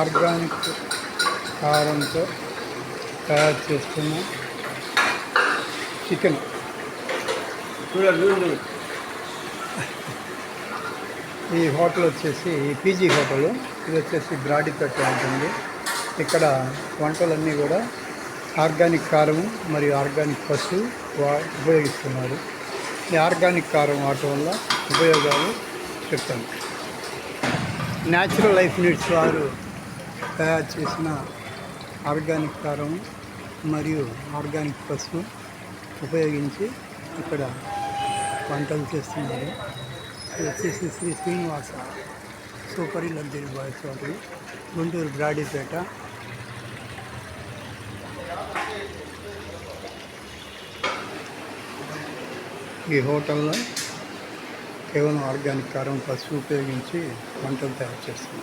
Organic కారంతో తయారు చేస్తున్న చికెన్. ఈ హోటల్ వచ్చేసి పీజీ హోటల్. ఇది వచ్చేసి బ్రాడీపేట ఉంటుంది ఇక్కడ వంటలన్నీ కూడా ఆర్గానిక్ కారం మరియు ఆర్గానిక్ పసుపు వా ఉపయోగిస్తున్నారు. ఈ ఆర్గానిక్ కారం వాడటం వల్ల ఉపయోగాలు చెప్తాను. న్యాచురల్ లైఫ్ నీడ్స్ వారు తయారు చేసిన ఆర్గానిక్ కారం మరియు ఆర్గానిక్ పసుపు ఉపయోగించి ఇక్కడ వంటలు చేస్తున్నారు. వచ్చేసి Sri Srinivasa super luxury boys వాటి గుంటూరు బ్రాడీపేట. ఈ హోటల్లో కేవలం ఆర్గానిక్ కారం పసుపు ఉపయోగించి వంటలు తయారు చేస్తున్నారు.